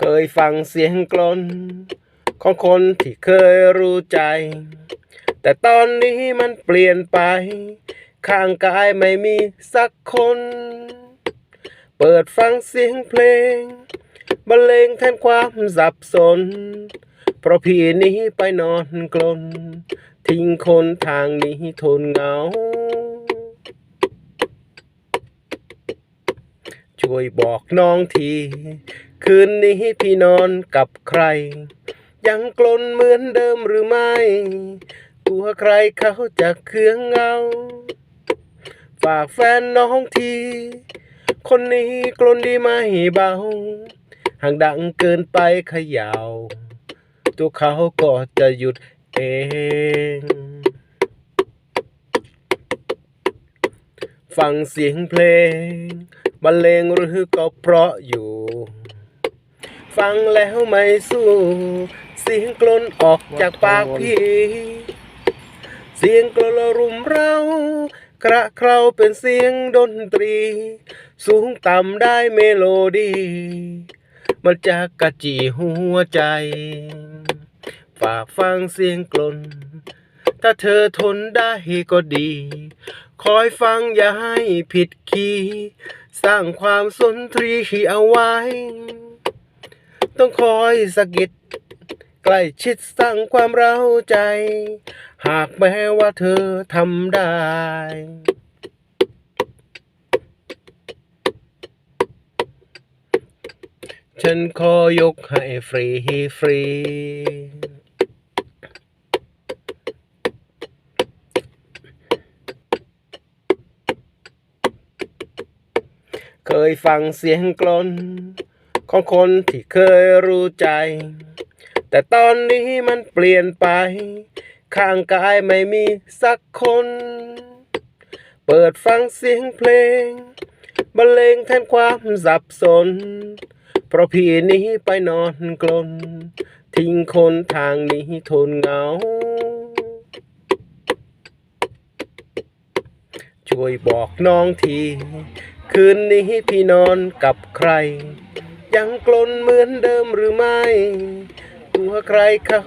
เคยฟังเสียงกลน ของคนที่เคยรู้ใจ แต่ตอนนี้มันเปลี่ยนไป ข้างกายไม่มีสักคน เปิดฟังเสียงเพลงบรรเลงแทนความสับสน เพราะพี่นี้ไปนอนกลน ทิ้งคนทางนี้ทนเหงา ช่วยบอกน้องที คืนนี้พี่นอนกับใคร ยังกลนเหมือนเดิมหรือไม่กลัวใครเขาจะเคืองเงา ฝากแฟนน้องที คนนี้กลนดีไม่เบาห่างดังเกินไปเขยาวตัวเขาก็จะหยุดเองฟังเสียงเพลงบรรเลงหรือก็เพราะอยู่ ฟังแล้วไม่สู้เสียงกลนออกจากปากพี่เสียงกลนรุมเรา กระเคราเป็นเสียงดนตรี สูงต่ำได้เมโลดี้มันจะกระจีหัวใจ ฝากฟังเสียงกลน ถ้าเธอทนได้ก็ดี คอยฟังอย่าให้ผิดคีย์สร้างความสนทรีเอาไว้ ต้องคอยสะกิดใกล้ชิดสร้างความเร้าใจ หากแม้ว่าเธอทำได้ ฉันขอยกให้ฟรีฟรี เคยฟังเสียงกลอน ของคนที่เคยรู้ใจ แต่ตอนนี้มันเปลี่ยนไป ข้างกายไม่มีสักคน เปิดฟังเสียงเพลงบรรเลงแทนความสับสน เพราะพี่นี้ไปนอนกลน ทิ้งคนทางนี้ทนเหงา ช่วยบอกน้องที คืนนี้พี่นอนกับใคร ยังกลนเหมือนเดิมหรือไม่ ตัวใครเขา